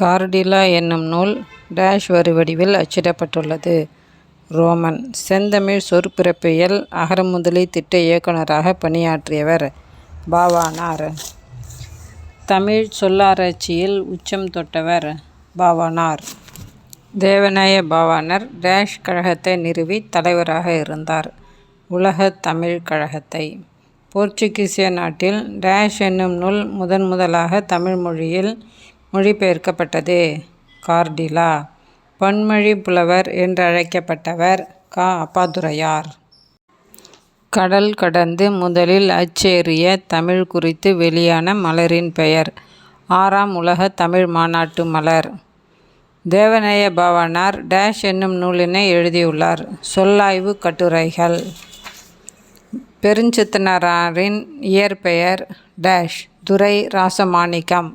கார்டிலா என்னும் நூல் dash வரிவடிவில் அச்சிடப்பட்டுள்ளது. Roman செந்தமிழ் சொற்பிறப்பியல் அகரமுதலி திட்ட இயக்குனராக பணியாற்றியவர். பாவானார் தமிழ் சொல்லாராய்ச்சியில் உச்சம் தொட்டவர். பாவானார் தேவநாய பாவானர் டேஷ் கழகத்தை நிறுவித் தலைவராக இருந்தார். உலகத் தமிழ்க் கழகத்தை. போர்ச்சுகீசிய நாட்டில் டேஷ் என்னும் நூல் முதன் முதலாக தமிழ் மொழியில் மொழிபெயர்க்கப்பட்டது. கார்டிலா பன்மொழி புலவர் என்றழைக்கப்பட்டவர். க. அப்பாதுரையார் கடல் கடந்து முதலில் அச்சேறிய தமிழ் குறித்து வெளியான மலரின் பெயர். ஆறாம் உலகத் தமிழ் மாநாட்டு மலர். தேவநேய பவனார் டேஷ் என்னும் நூலினை எழுதியுள்ளார். சொல்லாய்வு கட்டுரைகள் பெருஞ்சித்தனாரின் இயற்பெயர் டேஷ் துரை ராசமாணிக்கம்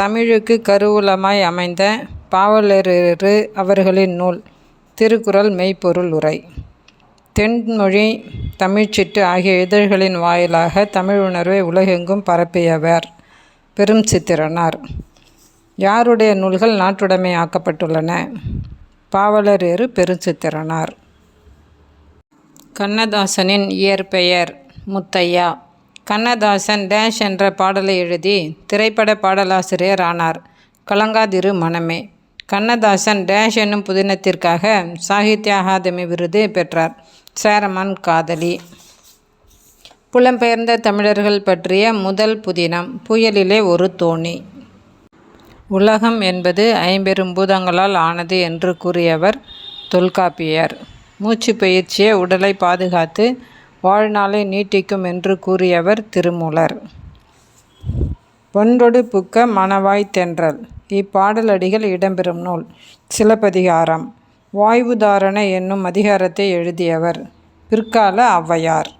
தமிழுக்கு கருவூலமாய் அமைந்த பாவலரேறு அவர்களின் நூல். திருக்குறள் மெய்ப்பொருள் உரை. தென்மொழி தமிழ்ச்சிட்டு ஆகிய இதழ்களின் வாயிலாக தமிழ் உணர்வை உலகெங்கும் பரப்பியவர் பெரும் சித்திரனார் யாருடைய நூல்கள் நாட்டுடைமை நாட்டுடைமையாக்கப்பட்டுள்ளன. பாவலரேறு பெருஞ்சித்திரனார். கண்ணதாசனின் இயற்பெயர் முத்தையா. கண்ணதாசன் டேஷ் என்ற பாடலை எழுதி திரைப்பட பாடலாசிரியர் ஆனார். கலங்காதிரு மனமே. கண்ணதாசன் டேஷ் என்னும் புதினத்திற்காக சாகித்ய அகாதமி விருது பெற்றார். சேரமான் காதலி. புலம்பெயர்ந்த தமிழர்கள் பற்றிய முதல் புதினம். புயலிலே ஒரு தோணி. உலகம் என்பது ஐம்பெரும் பூதங்களால் ஆனது என்று கூறியவர் தொல்காப்பியர். மூச்சு பயிற்சியை உடலை பாதுகாத்து வாழ்நாளை நீட்டிக்கும் என்று கூறியவர் திருமூலர். ஒன்றொடு புக்க மணவாய் தென்றல் இப்பாடலடிகள் இடம்பெறும் நூல். சிலப்பதிகாரம். வாய்வுதாரண என்னும் அதிகாரத்தை எழுதியவர். பிற்கால ஒளவையார்.